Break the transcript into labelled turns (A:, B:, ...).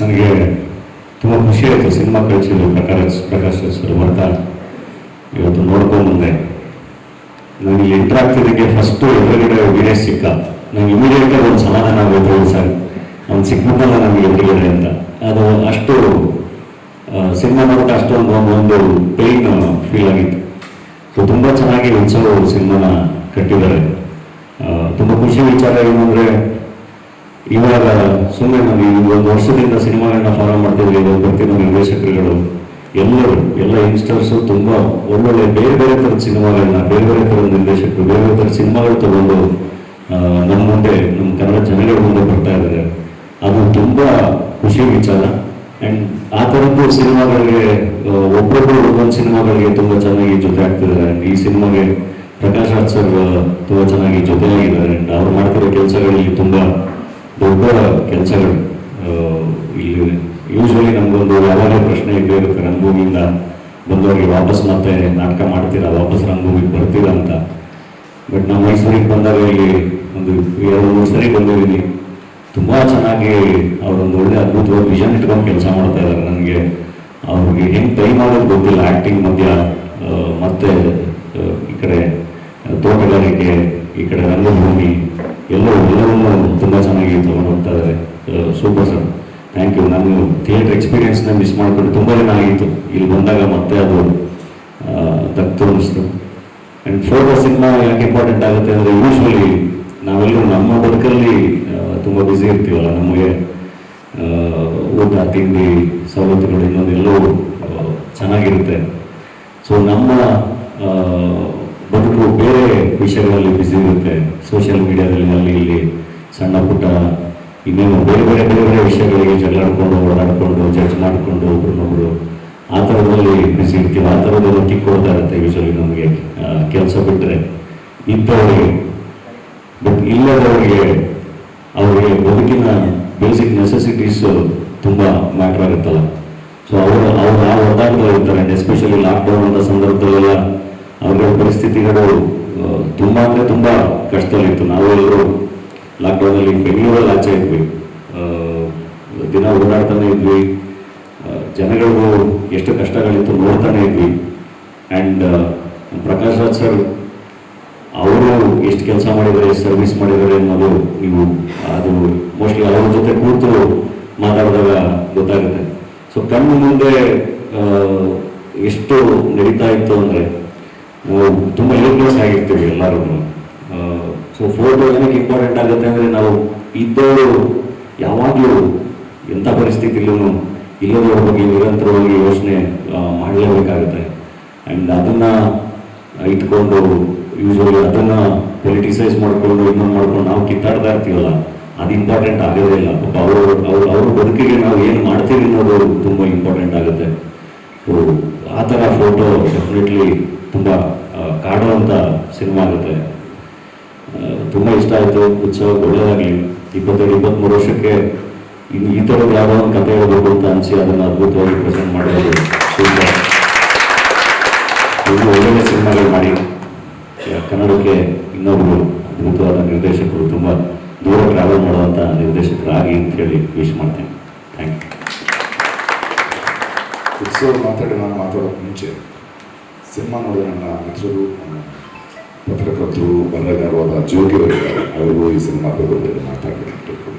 A: ನನಗೆ ತುಂಬ ಖುಷಿಯಾಯಿತು ಸಿನಿಮಾ ಕಳಿಸಿದ್ರು ಪ್ರಕಾಶ್ ಪ್ರಕಾಶ್ ಬರ್ತಾ ಇವತ್ತು ನೋಡ್ಕೊಂಡು ಮುಂದೆ ನನಗೆ ಎಂಟ್ರ್ ಆಗ್ತಿದ್ದಕ್ಕೆ ಫಸ್ಟು ಎದುರುಗಡೆ ವೀರೇಶ್ ಸಿಕ್ಕ. ನಂಗೆ ಇಮಿಡಿಯೇಟಾಗಿ ಒಂದು ಸಮಾಧಾನ ಆಗೋದು ಸರ್. ಅವ್ನು ಸಿಕ್ಕಲ್ಲ ನನಗೆ ಎದುರುಗಡೆ ಅಂತ. ಅದು ಅಷ್ಟು ಸಿನಿಮಾ ನೋಡಿದ ಅಷ್ಟೊಂದು ಒಂದು ಒಂದು ಪೇಯ್ನ್ ಫೀಲ್ ಆಗಿತ್ತು. ಸೊ ತುಂಬ ಚೆನ್ನಾಗಿ ಉತ್ಸವ ಸಿನಿಮಾನ ಕಟ್ಟಿದ್ದಾರೆ. ತುಂಬ ಖುಷಿ ವಿಚಾರ ಏನು ಅಂದರೆ ಇವಾಗ ಸುಮ್ಮನೆ ನಾವು ಈ ಒಂದು ವರ್ಷದಿಂದ ಸಿನಿಮಾಗಳನ್ನ ಫಾಲೋ ಮಾಡ್ತಿದ್ವಿ, ಇವಾಗ ಬರ್ತಿರೋ ನಿರ್ದೇಶಕರುಗಳು, ಎಲ್ಲರೂ, ಎಲ್ಲ ಯಂಗ್ಸ್ಟರ್ಸು ತುಂಬ ಒಳ್ಳೊಳ್ಳೆ ಬೇರೆ ಬೇರೆ ಥರದ ಸಿನಿಮಾಗಳನ್ನ, ಬೇರೆ ಬೇರೆ ಥರದ ನಿರ್ದೇಶಕರು, ಬೇರೆ ಬೇರೆ ಥರದ ಸಿನಿಮಾಗಳು ತಗೊಂಡು ನಮ್ಮ ಮುಂದೆ, ನಮ್ಮ ಕನ್ನಡ ಜನಗಳ ಮುಂದೆ ಬರ್ತಾ ಇದ್ದಾರೆ. ಅದು ತುಂಬ ಖುಷಿ ವಿಚಾರ. ಆ್ಯಂಡ್ ಆ ಥರದ್ದು ಸಿನಿಮಾಗಳಿಗೆ ಒಬ್ಬೊಬ್ಬರು ಒಂದೊಂದು ಸಿನಿಮಾಗಳಿಗೆ ತುಂಬ ಚೆನ್ನಾಗಿ ಜೊತೆ ಆಗ್ತಿದ್ದಾರೆ. ಈ ಸಿನಿಮಾಗೆ ಪ್ರಕಾಶ್ ರಾಜ್ ಸರ್ ತುಂಬ ಚೆನ್ನಾಗಿ ಜೊತೆಯಾಗಿದ್ದಾರೆ. ಅವ್ರು ಮಾಡ್ತಿರೋ ಕೆಲಸಗಳಲ್ಲಿ ತುಂಬ ದೊಡ್ಡ ಕೆಲಸಗಳು ಇಲ್ಲಿ ಯೂಶ್ವಲಿ ನಮಗೊಂದು ಯಾವಾಗಲೇ ಪ್ರಶ್ನೆ ಇರುತ್ತೆ ರಂಗಭೂಮಿಯಿಂದ ಬಂದವರಿಗೆ ವಾಪಸ್ ಮತ್ತೆ ನಾಟಕ ಮಾಡ್ತೀರಾ, ವಾಪಸ್ ರಂಗಭೂಮಿಗೆ ಬರ್ತೀರಾ ಅಂತ. ಬಟ್ ನಾವು ಮೈಸೂರಿಗೆ ಬಂದಾಗ ಇಲ್ಲಿ ಒಂದು ಎರಡು, ಮೂರು ಸರಿ ಬಂದಿದ್ದೀನಿ. ತುಂಬ ಚೆನ್ನಾಗಿ ಅವರೊಂದು ಒಳ್ಳೆ ಅದ್ಭುತವಾದ ವಿಷನ್ ಇಟ್ಕೊಂಡು ಕೆಲಸ ಮಾಡ್ತಾ ಇದ್ದಾರೆ ನನಗೆ. ಅವ್ರಿಗೆ ಹೆಂಗೆ ಟೈ ಮಾಡೋದು ಗೊತ್ತಿಲ್ಲ ಆ್ಯಕ್ಟಿಂಗ್ ಮಧ್ಯ ಮತ್ತೆ ಈ ಕಡೆ ತೋಟಗಾರಿಕೆ, ಈ ಕಡೆ ರಂಗಭೂಮಿ ಎಲ್ಲವೂ ಎಲ್ಲವನ್ನೂ ತುಂಬ ಚೆನ್ನಾಗಿ ತಗೊಂಡು ಹೋಗ್ತಾ ಇದ್ದಾರೆ ಸೂಪರ್ ಸರ್ ಥ್ಯಾಂಕ್ ಯು ನಾನು ಥಿಯೇಟರ್ ಎಕ್ಸ್ಪೀರಿಯೆನ್ಸ್ನ ಮಿಸ್ ಮಾಡಿಕೊಂಡು ತುಂಬ ದಿನ ಆಗಿತ್ತು. ಇಲ್ಲಿ ಬಂದಾಗ ಮತ್ತೆ ಅದು ಆ, ದಕ್ತು ಅನಿಸ್ತು ಆ್ಯಂಡ್ ಫೋಟೋ ಸಿನಿಮಾ ಯಾಕೆ ಇಂಪಾರ್ಟೆಂಟ್ ಆಗುತ್ತೆ ಅಂದರೆ ಯೂಶ್ವಲಿ ನಾವೆಲ್ಲರೂ ನಮ್ಮ ಬದುಕಲ್ಲಿ ತುಂಬ ಬ್ಯುಸಿ ಇರ್ತೀವಲ್ಲ. ನಮಗೆ ಊಟ ತಿಂಡಿ ಸವಲತ್ತುಗಳು ಇನ್ನೊಂದು ಎಲ್ಲವೂ ಚೆನ್ನಾಗಿರುತ್ತೆ. ಸೊ ನಮ್ಮ ಬದುಕು ಬೇರೆ ವಿಷಯಗಳಲ್ಲಿ ಬಿಸಿ ಇರುತ್ತೆ. ಸೋಷಿಯಲ್ ಮೀಡಿಯಾದಲ್ಲಿ ಅಲ್ಲಿ, ಇಲ್ಲಿ ಸಣ್ಣ ಪುಟ್ಟ ಇನ್ನೇನು ಬೇರೆ ಬೇರೆ ಬೇರೆ ಬೇರೆ ವಿಷಯಗಳಿಗೆ ಜಗಳಾಡ್ಕೊಂಡು, ಓಡಾಡ್ಕೊಂಡು ಜಡ್ಜ್ ಮಾಡಿಕೊಂಡು ಒಬ್ರನ್ನೊಬ್ರು ಆ ಥರದಲ್ಲಿ ಬಿಸಿ ಇರ್ತೀವಿ. ಆ ಥರದ್ದೆಲ್ಲ ಕಿಕ್ಕೊಡ್ತಾ ಇರುತ್ತೆ ಯೂಶಲಿ ನಮಗೆ. ಕೆಲಸ ಬಿಟ್ಟರೆ ಇದ್ದವರಿಗೆ. ಬಟ್ ಇಲ್ಲದವರಿಗೆ ಅವರಿಗೆ ಬದುಕಿನ ಬೇಸಿಕ್ ನೆಸೆಸಿಟೀಸ್ ತುಂಬ ಮ್ಯಾಟ್ರ್ ಆಗುತ್ತಲ್ಲ ಸೊ ಅವರು, ಅವ್ರು ಆ ಒದ್ದಾಗ್ತಾ ಇರ್ತಾರೆ. ಎಸ್ಪೆಷಲಿ ಲಾಕ್ಡೌನ್ ಅಂತ ಸಂದರ್ಭದಲ್ಲೆಲ್ಲ ಅವರ ಪರಿಸ್ಥಿತಿಗಳು ತುಂಬ ಅಂದರೆ ತುಂಬ ಕಷ್ಟದಲ್ಲಿತ್ತು. ನಾವೆಲ್ಲರೂ ಲಾಕ್ಡೌನಲ್ಲಿ ಬೆಂಗಳೂರಲ್ಲಿ ಆಚೆ ಇದ್ವಿ. ದಿನ ಓಡಾಡ್ತಾನೆ ಇದ್ವಿ. ಜನಗಳಿಗೂ ಎಷ್ಟು ಕಷ್ಟಗಳಿತ್ತು ನೋಡ್ತಾನೆ ಇದ್ವಿ. ಆ್ಯಂಡ್ ಪ್ರಕಾಶ್ ರಾಜ್ ಸರ್ ಅವರು ಎಷ್ಟು ಕೆಲಸ ಮಾಡಿದ್ದಾರೆ ಸರ್ವಿಸ್ ಮಾಡಿದ್ದಾರೆ ಅನ್ನೋದು ನೀವು, ಅದು ಮೋಸ್ಟ್ಲಿ ಅವ್ರ ಜೊತೆ ಕೂತು ಮಾತಾಡಿದಾಗ ಗೊತ್ತಾಗುತ್ತೆ. ಸೊ ಕಣ್ಣು ಮುಂದೆ ಎಷ್ಟು ನಡೀತಾ ಇತ್ತು ಅಂದರೆ ನಾವು ತುಂಬ ಹೇಲ್ಪ್ಲೆಸ್ ಆಗಿರ್ತೀವಿ ಎಲ್ಲರೂ ಸೊ ಫೋಟೋ ಏನಕ್ಕೆ ಇಂಪಾರ್ಟೆಂಟ್ ಆಗುತ್ತೆ ಅಂದರೆ ನಾವು ಇದ್ದವರು ಯಾವಾಗಲೂ ಎಂಥ ಪರಿಸ್ಥಿತಿಲೂ ಇಲ್ಲದವ್ರ ಬಗ್ಗೆ ನಿರಂತರವಾಗಿ ಯೋಚನೆ ಮಾಡಲೇಬೇಕಾಗುತ್ತೆ. ಆ್ಯಂಡ್ ಅದನ್ನು ಇಟ್ಕೊಂಡು ಯೂಶ್ವಲಿ ಅದನ್ನು ಪೊಲಿಟಿಸೈಸ್ ಮಾಡಿಕೊಂಡು ಇನ್ನೊಂದು ಮಾಡ್ಕೊಂಡು ನಾವು ಕಿತ್ತಾಡ್ತಾ ಇರ್ತೀವಲ್ಲ, ಅದು ಇಂಪಾರ್ಟೆಂಟ್ ಆಗೋದೇ ಇಲ್ಲ. ಪಾಪ ಅವರು, ಅವ್ರ ಅವ್ರ ಬದುಕಿಗೆ ನಾವು ಏನು ಮಾಡ್ತೀವಿ ಅನ್ನೋದು ತುಂಬ ಇಂಪಾರ್ಟೆಂಟ್ ಆಗುತ್ತೆ. ಸೊ ಆ ಥರ ಫೋಟೋ ಡೆಫಿನೆಟ್ಲಿ ತುಂಬ ಕಾಡುವಂಥ ಸಿನಿಮಾ ಆಗುತ್ತೆ. ತುಂಬ ಇಷ್ಟ ಆಯಿತು, ಉತ್ಸವ ಒಳ್ಳೆಯದಾಗಲಿ ಇಪ್ಪತ್ತೆರಡು ಇಪ್ಪತ್ತ್ಮೂರು ವರ್ಷಕ್ಕೆ ಇನ್ನು ಈ ಥರದ ಯಾವುದೋ ಒಂದು ಕಥೆ ಹೇಳಬೇಕು ಅಂತ ಅನಿಸಿ ಅದನ್ನು ಅದ್ಭುತವಾಗಿ ಪ್ರೆಸೆಂಟ್ ಮಾಡೋದು ಸೂಪರ್ ಒಂದು ಒಳ್ಳೆಯ ಸಿನಿಮಾಗಳು ಮಾಡಿ. ಕನ್ನಡಕ್ಕೆ ಇನ್ನೊಬ್ಬರು ಅದ್ಭುತವಾದ ನಿರ್ದೇಶಕರು, ತುಂಬ ದೂರ ಟ್ರಾವೆಲ್ ಮಾಡುವಂಥ ನಿರ್ದೇಶಕರಾಗಿ ಅಂತ ಹೇಳಿ ವಿಶ್ ಮಾಡ್ತೀನಿ. ಥ್ಯಾಂಕ್ ಯು
B: ಉತ್ಸವ ಮಾತಾಡಿ ನಾನು ಮಾತಾಡೋಕೆ ಮುಂಚೆ ಸಿನಿಮಾ ನೋಡಿದ ನನ್ನ ಮಿತ್ರರು ಪತ್ರಕರ್ತರು ಬರಹಗಾರವಾದ ಜೋಗಿ ಅವರು ಈ ಸಿನಿಮಾ ಬಗ್ಗೆ ಮಾತಾಡಬೇಕು